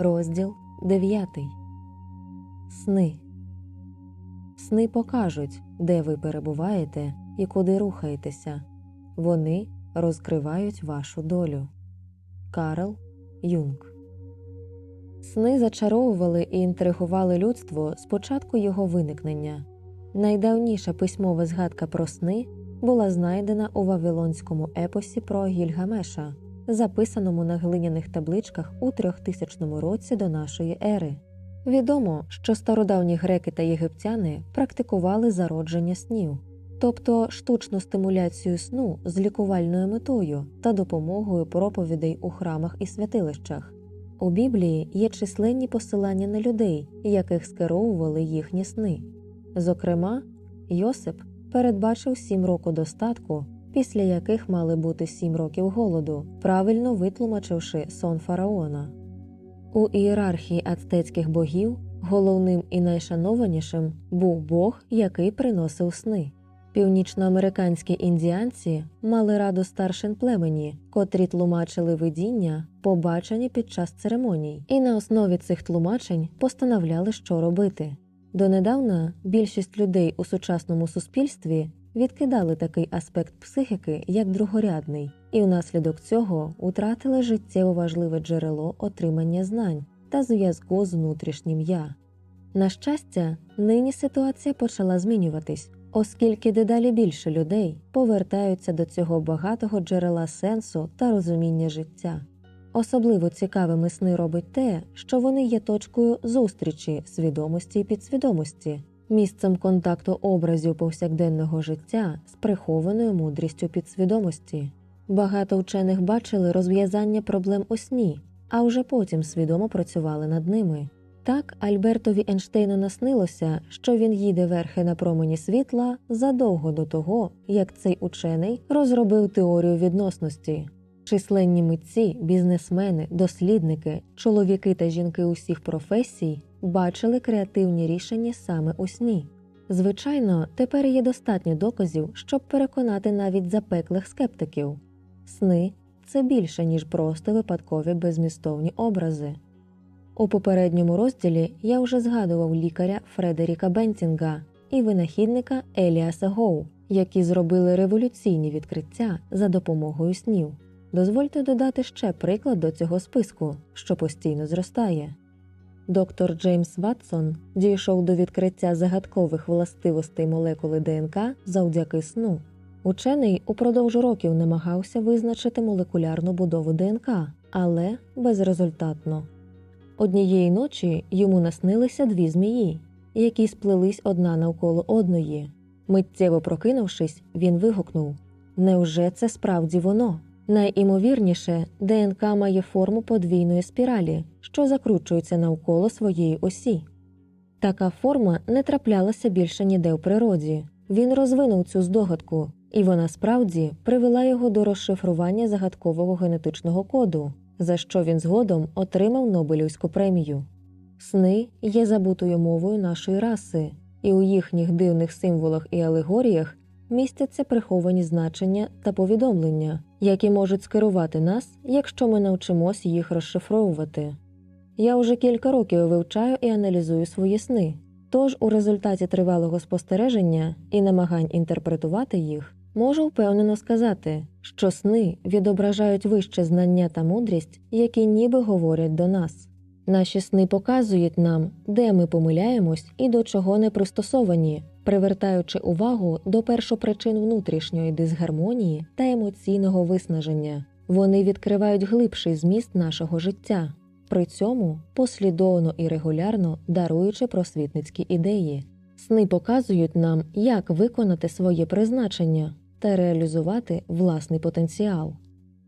Розділ 9. Сни. Сни покажуть, де ви перебуваєте і куди рухаєтеся. Вони розкривають вашу долю. Карл Юнг. Сни зачаровували і інтригували людство з початку його виникнення. Найдавніша письмова згадка про сни була знайдена у вавилонському епосі про Гільгамеша, записаному на глиняних табличках у 3000 році до нашої ери. Відомо, що стародавні греки та єгиптяни практикували зародження снів, тобто штучну стимуляцію сну з лікувальною метою та допомогою проповідей у храмах і святилищах. У Біблії є численні посилання на людей, яких скеровували їхні сни. Зокрема, Йосип передбачив сім років достатку, після яких мали бути сім років голоду, правильно витлумачивши сон фараона. У ієрархії ацтецьких богів головним і найшанованішим був Бог, який приносив сни. Північноамериканські індіанці мали раду старшин племені, котрі тлумачили видіння, побачені під час церемоній, і на основі цих тлумачень постановляли, що робити. Донедавна більшість людей у сучасному суспільстві відкидали такий аспект психіки як другорядний, і внаслідок цього втратили життєво важливе джерело отримання знань та зв'язку з внутрішнім я. На щастя, нині ситуація почала змінюватись, оскільки дедалі більше людей повертаються до цього багатого джерела сенсу та розуміння життя. Особливо цікавими сни робить те, що вони є точкою зустрічі свідомості і підсвідомості, місцем контакту образів повсякденного життя з прихованою мудрістю підсвідомості. Багато вчених бачили розв'язання проблем у сні, а вже потім свідомо працювали над ними. Так Альбертові Ейнштейну наснилося, що він їде верхи на промені світла задовго до того, як цей учений розробив теорію відносності. Численні митці, бізнесмени, дослідники, чоловіки та жінки усіх професій бачили креативні рішення саме у сні. Звичайно, тепер є достатньо доказів, щоб переконати навіть запеклих скептиків. Сни це більше, ніж просто випадкові безмістовні образи. У попередньому розділі я вже згадував лікаря Фредеріка Бентінга і винахідника Еліаса Гоу, які зробили революційні відкриття за допомогою снів. Дозвольте додати ще приклад до цього списку, що постійно зростає. Доктор Джеймс Ватсон дійшов до відкриття загадкових властивостей молекули ДНК завдяки сну. Учений упродовж років намагався визначити молекулярну будову ДНК, але безрезультатно. Однієї ночі йому наснилися дві змії, які сплелись одна навколо одної. Миттєво прокинувшись, він вигукнув: Невже це справді воно? Найімовірніше, ДНК має форму подвійної спіралі, що закручується навколо своєї осі. Така форма не траплялася більше ніде в природі. Він розвинув цю здогадку, і вона справді привела його до розшифрування загадкового генетичного коду, за що він згодом отримав Нобелівську премію. Сни є забутою мовою нашої раси, і у їхніх дивних символах і алегоріях містяться приховані значення та повідомлення, які можуть скерувати нас, якщо ми навчимось їх розшифровувати. Я вже кілька років вивчаю і аналізую свої сни, тож у результаті тривалого спостереження і намагань інтерпретувати їх можу впевнено сказати, що сни відображають вище знання та мудрість, які ніби говорять до нас. Наші сни показують нам, де ми помиляємось і до чого не пристосовані, привертаючи увагу до першопричин внутрішньої дисгармонії та емоційного виснаження. Вони відкривають глибший зміст нашого життя, при цьому послідовно і регулярно даруючи просвітницькі ідеї. Сни показують нам, як виконати своє призначення та реалізувати власний потенціал.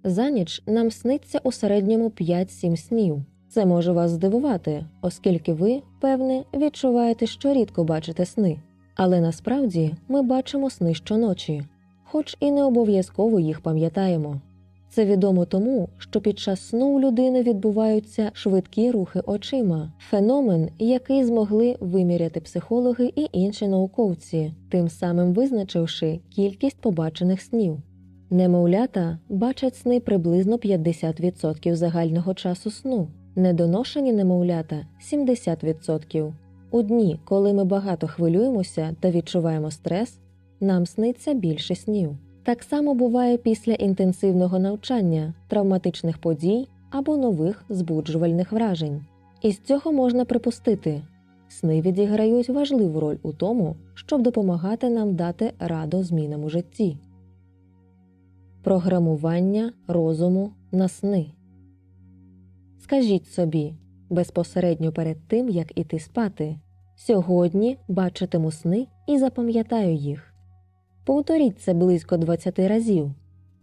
За ніч нам сниться у середньому 5-7 снів. Це може вас здивувати, оскільки ви, певне, відчуваєте, що рідко бачите сни. Але насправді ми бачимо сни щоночі, хоч і не обов'язково їх пам'ятаємо. Це відомо тому, що під час сну у людини відбуваються швидкі рухи очима, феномен, який змогли виміряти психологи і інші науковці, тим самим визначивши кількість побачених снів. Немовлята бачать сни приблизно 50% загального часу сну, недоношені немовлята 70%. У дні, коли ми багато хвилюємося та відчуваємо стрес, нам сниться більше снів. Так само буває після інтенсивного навчання, травматичних подій або нових збуджувальних вражень. Із цього можна припустити, сни відіграють важливу роль у тому, щоб допомагати нам дати раду змінам у житті. Програмування розуму на сни. Скажіть собі безпосередньо перед тим, як іти спати. Сьогодні бачитиму сни і запам'ятаю їх. Повторіть це близько 20 разів.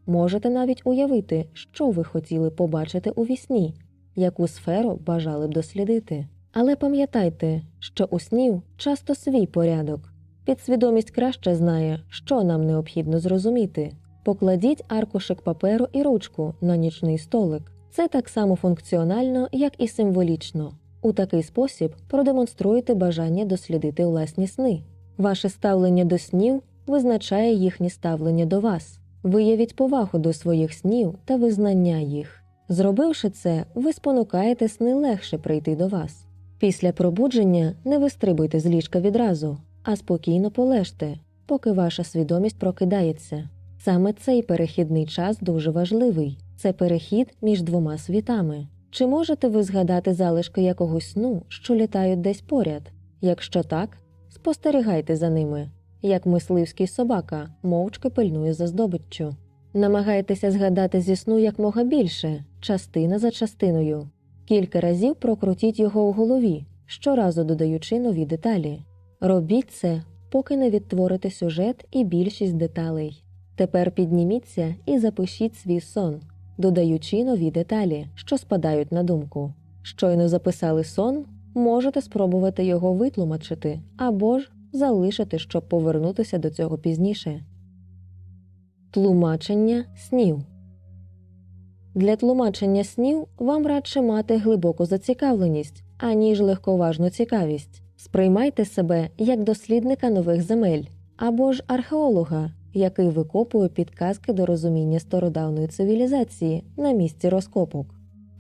Можете навіть уявити, що ви хотіли побачити у вісні, яку сферу бажали б дослідити. Але пам'ятайте, що у снів часто свій порядок. Підсвідомість краще знає, що нам необхідно зрозуміти. Покладіть аркушик паперу і ручку на нічний столик. Це так само функціонально, як і символічно. У такий спосіб продемонструйте бажання дослідити власні сни. Ваше ставлення до снів визначає їхнє ставлення до вас. Виявіть повагу до своїх снів та визнання їх. Зробивши це, ви спонукаєте сни легше прийти до вас. Після пробудження не вистрибуйте з ліжка відразу, а спокійно полежте, поки ваша свідомість прокидається. Саме цей перехідний час дуже важливий це перехід між двома світами. Чи можете ви згадати залишки якогось сну, що літають десь поряд? Якщо так, спостерігайте за ними, як мисливський собака мовчки пильнує за здобиччю. Намагайтеся згадати зі сну якмога більше, частина за частиною. Кілька разів прокрутіть його в голові, щоразу додаючи нові деталі. Робіть це, поки не відтворите сюжет і більшість деталей. Тепер підніміться і запишіть свій сон, додаючи нові деталі, що спадають на думку. Щойно записали сон, можете спробувати його витлумачити або ж залишити, щоб повернутися до цього пізніше. Тлумачення снів для тлумачення снів вам радше мати глибоку зацікавленість, аніж легковажну цікавість. Сприймайте себе як дослідника нових земель або ж археолога, який викопує підказки до розуміння стародавної цивілізації на місці розкопок.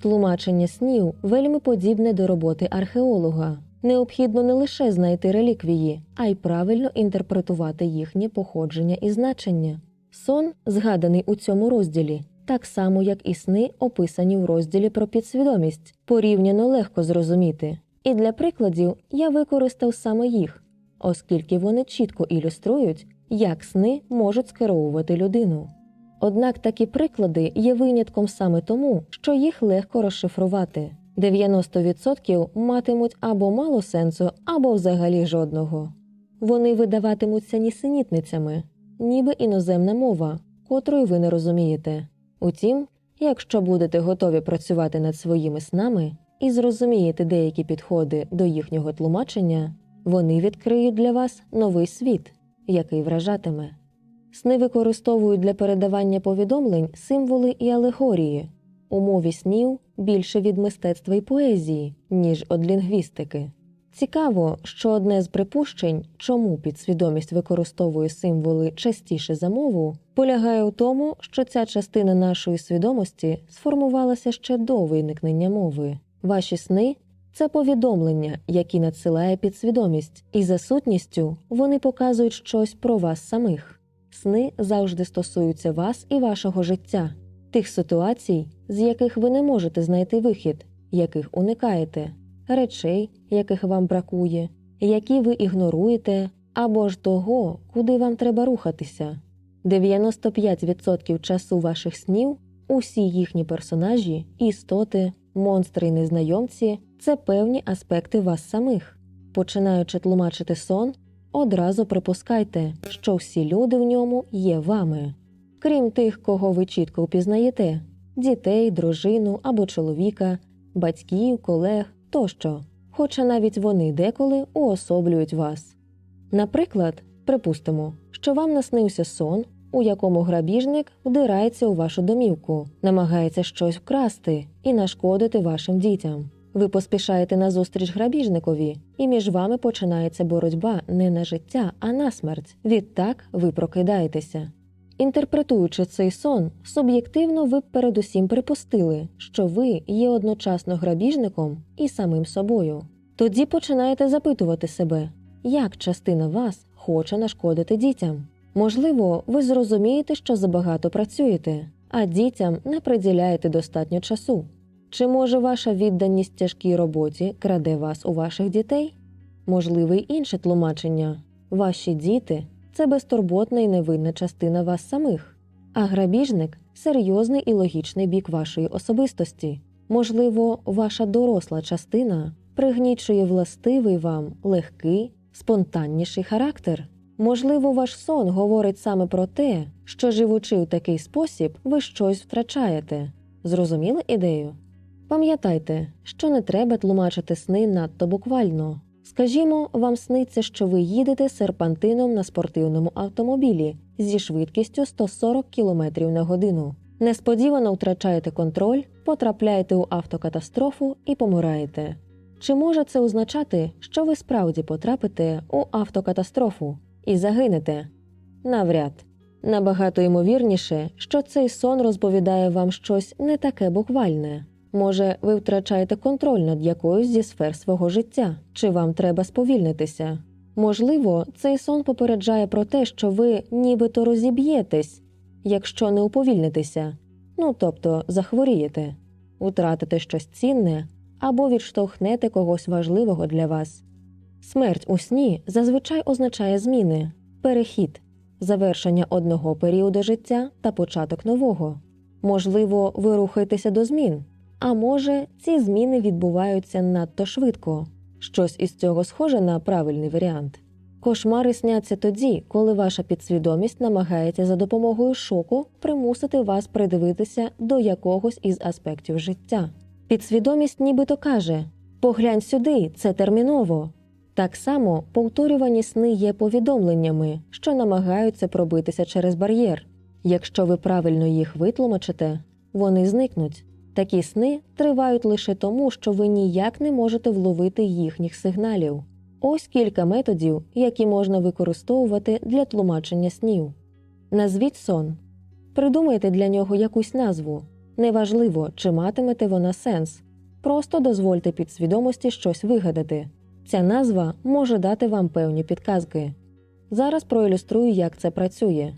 Тлумачення снів вельми подібне до роботи археолога. Необхідно не лише знайти реліквії, а й правильно інтерпретувати їхнє походження і значення. Сон, згаданий у цьому розділі, так само як і сни, описані в розділі про підсвідомість, порівняно легко зрозуміти. І для прикладів я використав саме їх, оскільки вони чітко ілюструють, як сни можуть скеровувати людину. Однак такі приклади є винятком саме тому, що їх легко розшифрувати. 90% матимуть або мало сенсу, або взагалі жодного. Вони видаватимуться нісенітницями, ніби іноземна мова, котрої ви не розумієте. Утім, якщо будете готові працювати над своїми снами і зрозумієте деякі підходи до їхнього тлумачення, вони відкриють для вас новий світ, який вражатиме. Сни використовують для передавання повідомлень символи і алегорії. У мові снів більше від мистецтва і поезії, ніж від лінгвістики. Цікаво, що одне з припущень, чому підсвідомість використовує символи частіше за мову, полягає у тому, що ця частина нашої свідомості сформувалася ще до виникнення мови. Ваші сни це повідомлення, які надсилає підсвідомість, і за сутністю вони показують щось про вас самих. Сни завжди стосуються вас і вашого життя, тих ситуацій, з яких ви не можете знайти вихід, яких уникаєте, речей, яких вам бракує, які ви ігноруєте, або ж того, куди вам треба рухатися. 95% часу ваших снів, усі їхні персонажі, істоти, монстри і незнайомці це певні аспекти вас самих. Починаючи тлумачити сон, одразу припускайте, що всі люди в ньому є вами, крім тих, кого ви чітко впізнаєте дітей, дружину або чоловіка, батьків, колег тощо, хоча навіть вони деколи уособлюють вас. Наприклад, припустимо, що вам наснився сон, у якому грабіжник вдирається у вашу домівку, намагається щось вкрасти і нашкодити вашим дітям. Ви поспішаєте назустріч грабіжникові, і між вами починається боротьба не на життя, а на смерть. Відтак ви прокидаєтеся. Інтерпретуючи цей сон, суб'єктивно ви передусім припустили, що ви є одночасно грабіжником і самим собою. Тоді починаєте запитувати себе, як частина вас хоче нашкодити дітям. Можливо, ви зрозумієте, що забагато працюєте, а дітям не приділяєте достатньо часу. Чи може ваша відданість тяжкій роботі краде вас у ваших дітей? Можливе й інше тлумачення. Ваші діти це безтурботна і невинна частина вас самих, а грабіжник серйозний і логічний бік вашої особистості. Можливо, ваша доросла частина пригнічує властивий вам легкий, спонтанніший характер. Можливо, ваш сон говорить саме про те, що живучи у такий спосіб, ви щось втрачаєте. Зрозуміли ідею? Пам'ятайте, що не треба тлумачити сни надто буквально. Скажімо, вам сниться, що ви їдете серпантином на спортивному автомобілі зі швидкістю 140 км на годину. Несподівано втрачаєте контроль, потрапляєте у автокатастрофу і помираєте. Чи може це означати, що ви справді потрапите у автокатастрофу і загинете? Навряд. Набагато ймовірніше, що цей сон розповідає вам щось не таке буквальне. Може, ви втрачаєте контроль над якоюсь зі сфер свого життя, чи вам треба сповільнитися? Можливо, цей сон попереджає про те, що ви нібито розіб'єтесь, якщо не уповільнитеся, ну тобто захворієте, втратите щось цінне або відштовхнете когось важливого для вас. Смерть у сні зазвичай означає зміни, перехід, завершення одного періоду життя та початок нового. Можливо, ви рухаєтеся до змін. А може, ці зміни відбуваються надто швидко. Щось із цього схоже на правильний варіант. Кошмари сняться тоді, коли ваша підсвідомість намагається за допомогою шоку примусити вас придивитися до якогось із аспектів життя. Підсвідомість нібито каже: поглянь сюди, це терміново. Так само повторювані сни є повідомленнями, що намагаються пробитися через бар'єр. Якщо ви правильно їх витлумачите, вони зникнуть. Такі сни тривають лише тому, що ви ніяк не можете вловити їхніх сигналів. Ось кілька методів, які можна використовувати для тлумачення снів. Назвіть сон. Придумайте для нього якусь назву. Неважливо, чи матимете вона сенс. Просто дозвольте підсвідомості щось вигадати. Ця назва може дати вам певні підказки. Зараз проілюструю, як це працює.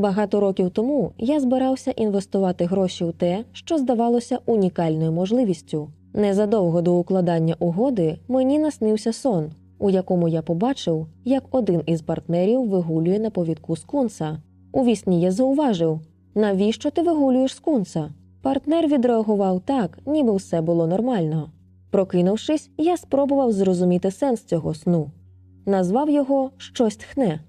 Багато років тому я збирався інвестувати гроші у те, що здавалося унікальною можливістю. Незадовго до укладання угоди мені наснився сон, у якому я побачив, як один із партнерів вигулює на повідку скунса. У вісні я зауважив, навіщо ти вигулюєш скунса? Партнер відреагував так, ніби все було нормально. Прокинувшись, я спробував зрозуміти сенс цього сну, назвав його щось тхне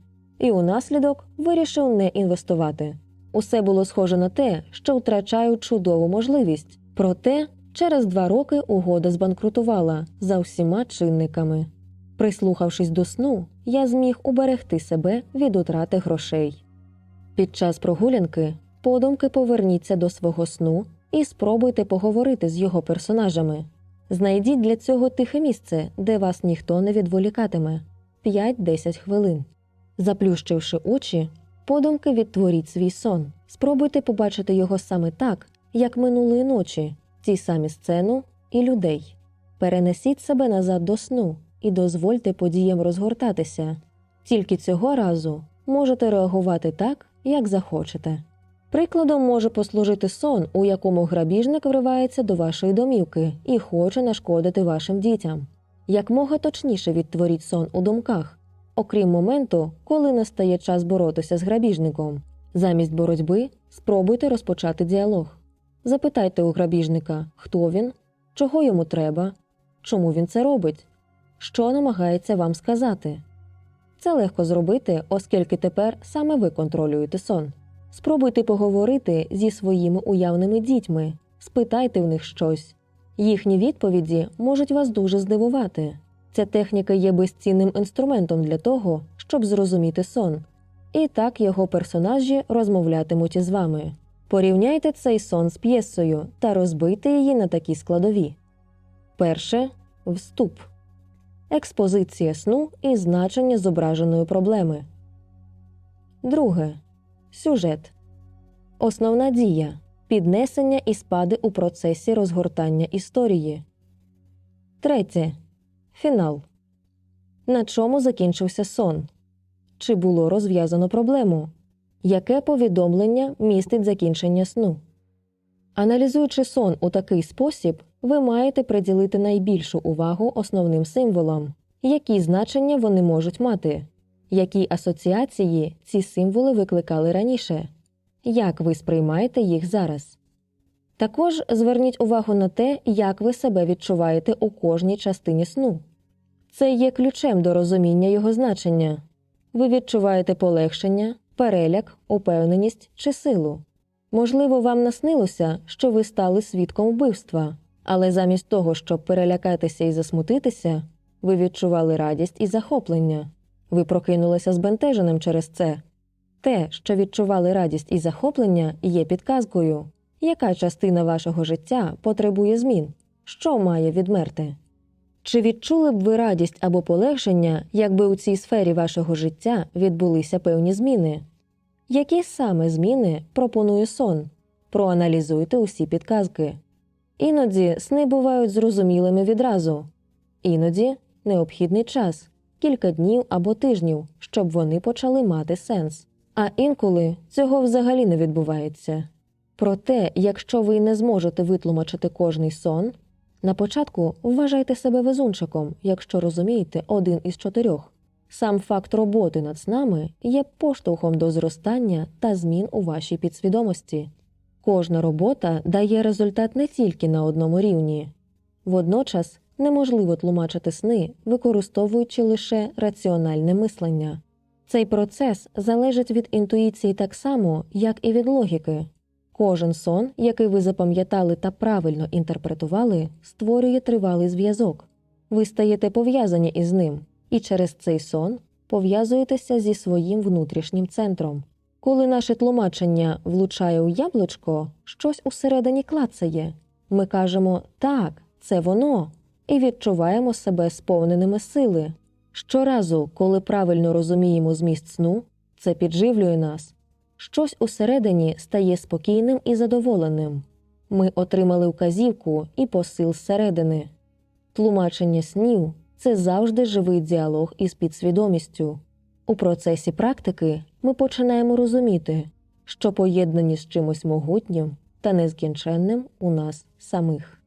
і унаслідок вирішив не інвестувати. Усе було схоже на те, що втрачаю чудову можливість. Проте через два роки угода збанкрутувала за всіма чинниками. Прислухавшись до сну, я зміг уберегти себе від утрати грошей. Під час прогулянки подумки поверніться до свого сну і спробуйте поговорити з його персонажами. Знайдіть для цього тихе місце, де вас ніхто не відволікатиме 5-10 хвилин. Заплющивши очі, подумки відтворіть свій сон. Спробуйте побачити його саме так, як минулої ночі, ті самі сцену і людей. Перенесіть себе назад до сну і дозвольте подіям розгортатися. Тільки цього разу можете реагувати так, як захочете. Прикладом може послужити сон, у якому грабіжник вривається до вашої домівки і хоче нашкодити вашим дітям. Якмога точніше відтворіть сон у думках, окрім моменту, коли настає час боротися з грабіжником. Замість боротьби спробуйте розпочати діалог. Запитайте у грабіжника, хто він, чого йому треба, чому він це робить, що намагається вам сказати. Це легко зробити, оскільки тепер саме ви контролюєте сон. Спробуйте поговорити зі своїми уявними дітьми, спитайте в них щось. Їхні відповіді можуть вас дуже здивувати. Ця техніка є безцінним інструментом для того, щоб зрозуміти сон. І так його персонажі розмовлятимуть із вами. Порівняйте цей сон з п'єсою та розбийте її на такі складові. Перше вступ. Експозиція сну і значення зображеної проблеми. Друге сюжет. Основна дія піднесення і спади у процесі розгортання історії. Третє. Фінал. На чому закінчився сон? Чи було розв'язано проблему? Яке повідомлення містить закінчення сну? Аналізуючи сон у такий спосіб, ви маєте приділити найбільшу увагу основним символам, які значення вони можуть мати, які асоціації ці символи викликали раніше, як ви сприймаєте їх зараз. Також зверніть увагу на те, як ви себе відчуваєте у кожній частині сну. Це є ключем до розуміння його значення. Ви відчуваєте полегшення, переляк, упевненість чи силу. Можливо, вам наснилося, що ви стали свідком вбивства, але замість того, щоб перелякатися і засмутитися, ви відчували радість і захоплення. Ви прокинулися збентеженим через це. Те, що відчували радість і захоплення, є підказкою, яка частина вашого життя потребує змін, що має відмерти. Чи відчули б ви радість або полегшення, якби у цій сфері вашого життя відбулися певні зміни? Які саме зміни пропонує сон? Проаналізуйте усі підказки. Іноді сни бувають зрозумілими відразу, іноді необхідний час кілька днів або тижнів, щоб вони почали мати сенс. А інколи цього взагалі не відбувається. Проте, якщо ви не зможете витлумачити кожний сон, на початку вважайте себе везунчиком, якщо розумієте один із чотирьох. Сам факт роботи над снами є поштовхом до зростання та змін у вашій підсвідомості. Кожна робота дає результат не тільки на одному рівні. Водночас неможливо тлумачити сни, використовуючи лише раціональне мислення. Цей процес залежить від інтуїції так само, як і від логіки. Кожен сон, який ви запам'ятали та правильно інтерпретували, створює тривалий зв'язок. Ви стаєте пов'язані із ним, і через цей сон пов'язуєтеся зі своїм внутрішнім центром. Коли наше тлумачення влучає у яблучко, щось усередині клацає. Ми кажемо так, це воно, і відчуваємо себе сповненими сили. Щоразу, коли правильно розуміємо зміст сну, це підживлює нас. Щось усередині стає спокійним і задоволеним. Ми отримали вказівку і посил зсередини. Тлумачення снів це завжди живий діалог із підсвідомістю. У процесі практики ми починаємо розуміти, що поєднані з чимось могутнім та нескінченним у нас самих.